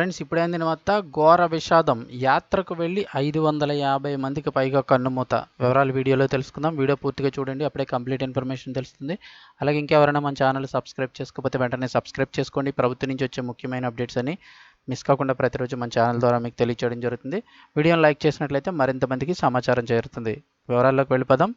Friends ఇప్పుడే అందిన ఘోర విషాదం. యాత్రకు వెళ్ళి ఐదు వందల యాభై మందికి పైగా కన్నుమూత. వివరాలు వీడియోలో తెలుసుకుందాం. వీడియో పూర్తిగా చూడండి. అప్పుడే కంప్లీట్ ఇన్ఫర్మేషన్ తెలుస్తుంది. అలాగే ఇంకెవరైనా మన ఛానల్ సబ్స్క్రైబ్ చేసుకోకపోతే వెంటనే సబ్స్క్రైబ్ చేసుకోండి. ప్రభుత్వం నుంచి వచ్చే ముఖ్యమైన అప్డేట్స్ అని మిస్ కాకుండా ప్రతిరోజు మన ఛానల్ ద్వారా మీకు తెలియచేయడం జరుగుతుంది. వీడియోని లైక్ చేసినట్లయితే మరింత మందికి సమాచారం చేరుతుంది. వివరాల్లోకి వెళ్ళిపోదాం.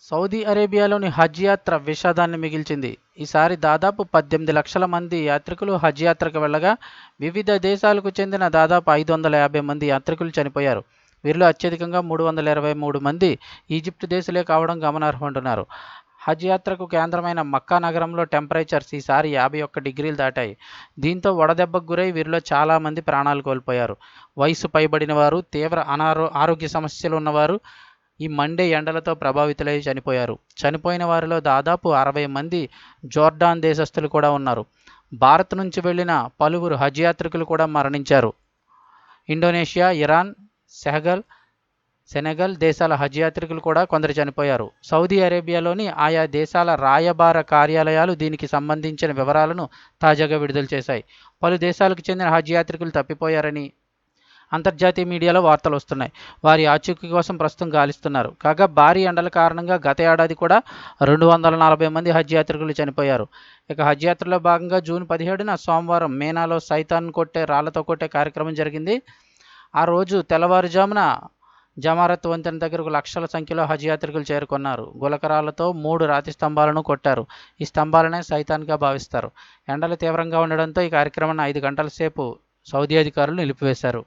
సౌదీ అరేబియాలోని హజ్ యాత్ర విషాదాన్ని మిగిల్చింది. ఈసారి దాదాపు పద్దెనిమిది లక్షల మంది యాత్రికులు హజ్ యాత్రకు వెళ్ళగా వివిధ దేశాలకు చెందిన దాదాపు ఐదు వందల యాభై మంది యాత్రికులు చనిపోయారు. వీరిలో అత్యధికంగా మూడు వందల ఇరవై మూడు మంది ఈజిప్ట్ దేశులే కావడం గమనార్హం అంటున్నారు హజ్ యాత్రకు కేంద్రమైన మక్కా నగరంలో టెంపరేచర్స్ ఈసారి యాభై ఒక్క డిగ్రీలు దాటాయి. దీంతో వడదెబ్బకు గురై వీరిలో చాలామంది ప్రాణాలు కోల్పోయారు. వయసు పైబడిన వారు తీవ్ర అనారో ఆరోగ్య సమస్యలు ఉన్నవారు ఈ మండే ఎండలతో ప్రభావితులై చనిపోయారు. చనిపోయిన వారిలో దాదాపు అరవై మంది జోర్డాన్ దేశస్థులు కూడా ఉన్నారు. భారత్ నుంచి వెళ్ళిన పలువురు హజ్ యాత్రికులు కూడా మరణించారు. ఇండోనేషియా ఇరాన్ సెహగల్ సెనెగల్ దేశాల హజ్ యాత్రికులు కూడా కొందరు చనిపోయారు. సౌదీ అరేబియాలోని ఆయా దేశాల రాయబార కార్యాలయాలు దీనికి సంబంధించిన వివరాలను తాజాగా విడుదల చేశాయి. పలు దేశాలకు చెందిన హజ్ యాత్రికులు తప్పిపోయారని అంతర్జాతీయ మీడియాలో వార్తలు వస్తున్నాయి. వారి ఆచూకీ కోసం ప్రస్తుతం గాలిస్తున్నారు. కాగా భారీ ఎండల కారణంగా గత ఏడాది కూడా రెండు వందల నలభై మంది హజ్ యాత్రికులు చనిపోయారు. ఇక హజ్ యాత్రలో భాగంగా జూన్ పదిహేడున సోమవారం మేనాలో సైతాన్ కొట్టే రాళ్ళతో కొట్టే కార్యక్రమం జరిగింది. ఆ రోజు తెల్లవారుజామున జమారత్ వంతెన దగ్గరకు లక్షల సంఖ్యలో హజ్ యాత్రికులు చేరుకున్నారు. గులకరాలతో మూడు రాతి స్తంభాలను కొట్టారు. ఈ స్తంభాలనే సైతాన్గా భావిస్తారు. ఎండలు తీవ్రంగా ఉండడంతో ఈ కార్యక్రమాన్ని ఐదు గంటల సేపు సౌదీ అధికారులు నిలిపివేశారు.